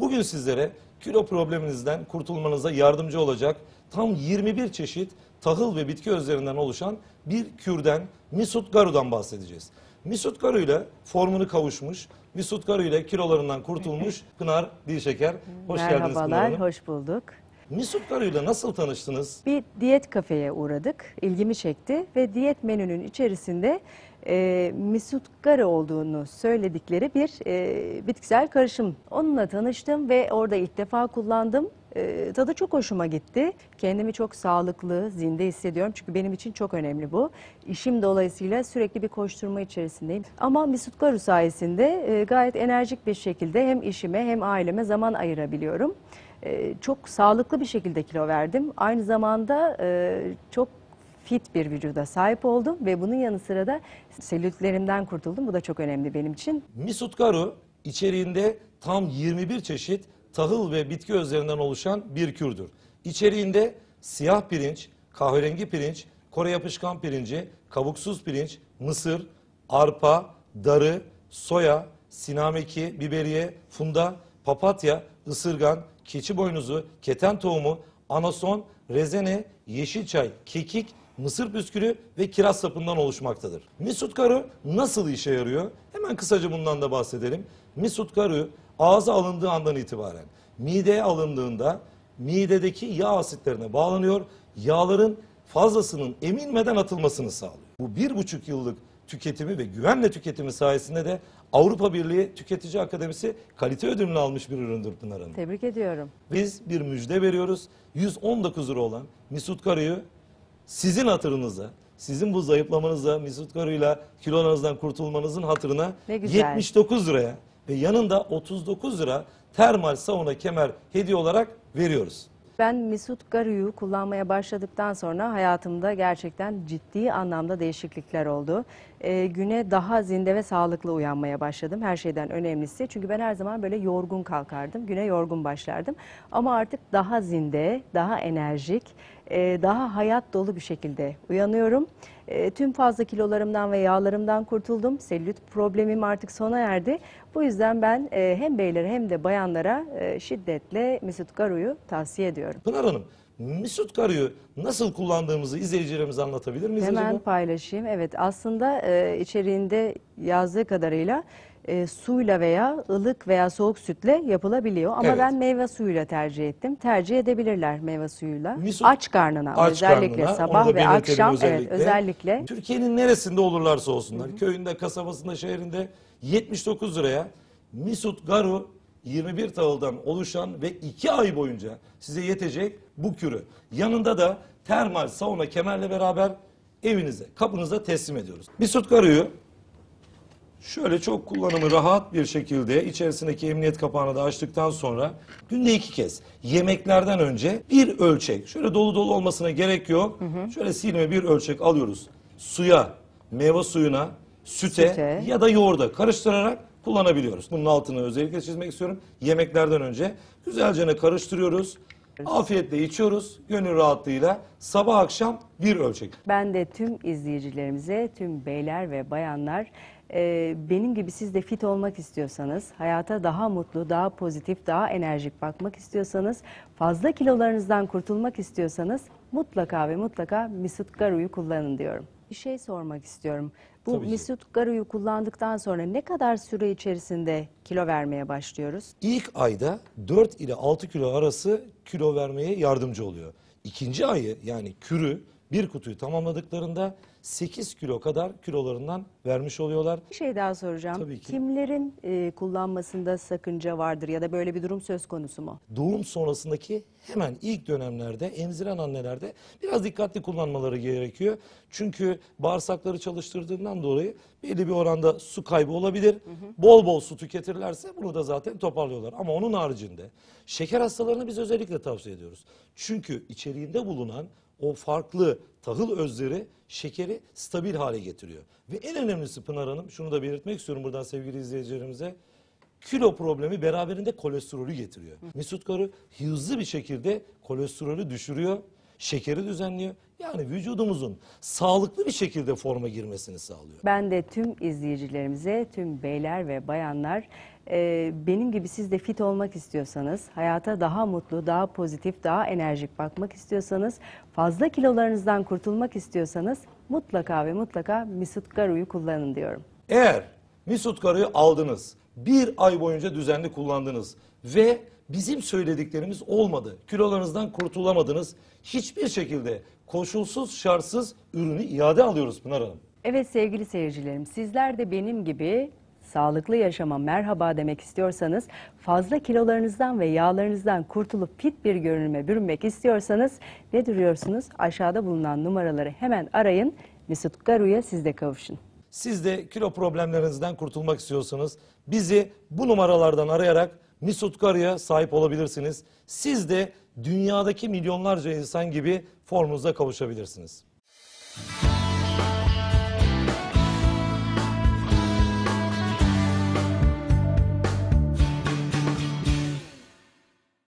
Bugün sizlere kilo probleminizden kurtulmanıza yardımcı olacak tam 21 çeşit tahıl ve bitki özlerinden oluşan bir kürden Misut Garu'dan bahsedeceğiz. Misut Garu ile formunu kavuşmuş, Misut Garu ile kilolarından kurtulmuş Pınar Dilşeker. Hoş geldiniz Pınar Merhabalar, Hanım. hoş bulduk. Misut Garu ile nasıl tanıştınız? Bir diyet kafeye uğradık, ilgimi çekti ve diyet menünün içerisinde e, misut gare olduğunu söyledikleri bir e, bitkisel karışım. Onunla tanıştım ve orada ilk defa kullandım. E, tadı çok hoşuma gitti. Kendimi çok sağlıklı, zinde hissediyorum çünkü benim için çok önemli bu. İşim dolayısıyla sürekli bir koşturma içerisindeyim. Ama misut garu sayesinde e, gayet enerjik bir şekilde hem işime hem aileme zaman ayırabiliyorum. Ee, çok sağlıklı bir şekilde kilo verdim. Aynı zamanda e, çok fit bir vücuda sahip oldum ve bunun yanı sıra da selülitlerimden kurtuldum. Bu da çok önemli benim için. Misut Garu içeriğinde tam 21 çeşit tahıl ve bitki özlerinden oluşan bir kürdür. İçeriğinde siyah pirinç, kahverengi pirinç, Kore yapışkan pirinci, kabuksuz pirinç, mısır, arpa, darı, soya, sinameki, biberiye, funda, papatya, ısırgan, keçi boynuzu, keten tohumu, anason, rezene, yeşil çay, kekik, mısır püskülü ve kiraz sapından oluşmaktadır. Misut garu nasıl işe yarıyor? Hemen kısaca bundan da bahsedelim. Misut garu ağza alındığı andan itibaren mideye alındığında midedeki yağ asitlerine bağlanıyor. Yağların fazlasının emilmeden atılmasını sağlıyor. Bu bir buçuk yıllık tüketimi ve güvenle tüketimi sayesinde de Avrupa Birliği Tüketici Akademisi kalite ödülünü almış bir üründür Pınar Hanım. Tebrik ediyorum. Biz bir müjde veriyoruz. 119 lira olan Misut Karu'yu sizin hatırınıza, sizin bu zayıflamanıza, Misut Karu'yla kilolarınızdan kurtulmanızın hatırına Ne güzel. 79 liraya ve yanında 39 lira termal sauna kemer hediye olarak veriyoruz. Ben Misut Garu'yu kullanmaya başladıktan sonra hayatımda gerçekten ciddi anlamda değişiklikler oldu. Ee, güne daha zinde ve sağlıklı uyanmaya başladım. Her şeyden önemlisi. Çünkü ben her zaman böyle yorgun kalkardım. Güne yorgun başlardım. Ama artık daha zinde, daha enerjik, e, daha hayat dolu bir şekilde uyanıyorum. E, Tüm fazla kilolarımdan ve yağlarımdan kurtuldum. Selülit problemim artık sona erdi. Bu yüzden ben e, hem beylere hem de bayanlara e, şiddetle Mesut Garu'yu tavsiye ediyorum. Pınar Hanım, Misut Karu'yu nasıl kullandığımızı izleyicilerimize anlatabilir miyiz Hemen acaba? paylaşayım. Evet aslında e, içeriğinde yazdığı kadarıyla e, suyla veya ılık veya soğuk sütle yapılabiliyor. Ama Evet. ben meyve suyuyla tercih ettim. Tercih edebilirler meyve suyuyla. Misut- Aç karnına Aç özellikle karnına, onu sabah ve belirtelim akşam evet özellikle Türkiye'nin neresinde olurlarsa olsunlar, köyünde, kasabasında, şehrinde 79 liraya Misut Garu 21 tahıldan oluşan ve 2 ay boyunca size yetecek bu kürü. Yanında da termal sauna kemerle beraber evinize, kapınıza teslim ediyoruz. Misut Garu'yu Şöyle çok kullanımı rahat bir şekilde içerisindeki emniyet kapağını da açtıktan sonra günde iki kez yemeklerden önce bir ölçek şöyle dolu dolu olmasına gerek yok. Şöyle silme bir ölçek alıyoruz. Suya, meyve suyuna, süte, Süte. ya da yoğurda karıştırarak kullanabiliyoruz. Bunun altını özellikle çizmek istiyorum. Yemeklerden önce güzelce karıştırıyoruz. Afiyetle içiyoruz. Gönül rahatlığıyla sabah akşam bir ölçek. Ben de tüm izleyicilerimize, tüm beyler ve bayanlar e, benim gibi siz de fit olmak istiyorsanız, hayata daha mutlu, daha pozitif, daha enerjik bakmak istiyorsanız, fazla kilolarınızdan kurtulmak istiyorsanız mutlaka ve mutlaka Misut Garu'yu kullanın diyorum. Bir şey sormak istiyorum. Bu Tabii ki. Misut Garu'yu kullandıktan sonra ne kadar süre içerisinde kilo vermeye başlıyoruz? İlk ayda 4 ile 6 kilo arası kilo vermeye yardımcı oluyor. İkinci ayı yani kürü bir kutuyu tamamladıklarında 8 kilo kadar kilolarından vermiş oluyorlar. Bir şey daha soracağım. Tabii ki. Kimlerin e, kullanmasında sakınca vardır ya da böyle bir durum söz konusu mu? Doğum sonrasındaki hemen ilk dönemlerde emziren annelerde biraz dikkatli kullanmaları gerekiyor. Çünkü bağırsakları çalıştırdığından dolayı belli bir oranda su kaybı olabilir. Bol bol su tüketirlerse bunu da zaten toparlıyorlar. Ama onun haricinde şeker hastalarını biz özellikle tavsiye ediyoruz. Çünkü içeriğinde bulunan o farklı tahıl özleri şekeri stabil hale getiriyor. Ve en önemlisi Pınar Hanım şunu da belirtmek istiyorum buradan sevgili izleyicilerimize. Kilo problemi beraberinde kolesterolü getiriyor. Mesut Karı hızlı bir şekilde kolesterolü düşürüyor, şekeri düzenliyor. Yani vücudumuzun sağlıklı bir şekilde forma girmesini sağlıyor. Ben de tüm izleyicilerimize, tüm beyler ve bayanlar Ee, benim gibi siz de fit olmak istiyorsanız, hayata daha mutlu, daha pozitif, daha enerjik bakmak istiyorsanız, fazla kilolarınızdan kurtulmak istiyorsanız mutlaka ve mutlaka Misut Garu'yu kullanın diyorum. Eğer Misut Karı'yı aldınız, bir ay boyunca düzenli kullandınız ve bizim söylediklerimiz olmadı, kilolarınızdan kurtulamadınız, hiçbir şekilde koşulsuz şartsız ürünü iade alıyoruz Pınar Hanım. Evet sevgili seyircilerim, sizler de benim gibi sağlıklı yaşama merhaba demek istiyorsanız, fazla kilolarınızdan ve yağlarınızdan kurtulup fit bir görünüme bürünmek istiyorsanız ne duruyorsunuz? Aşağıda bulunan numaraları hemen arayın. Mesut Garu'ya siz de kavuşun. Siz de kilo problemlerinizden kurtulmak istiyorsanız bizi bu numaralardan arayarak Misut Karı'ya sahip olabilirsiniz. Siz de dünyadaki milyonlarca insan gibi formunuza kavuşabilirsiniz.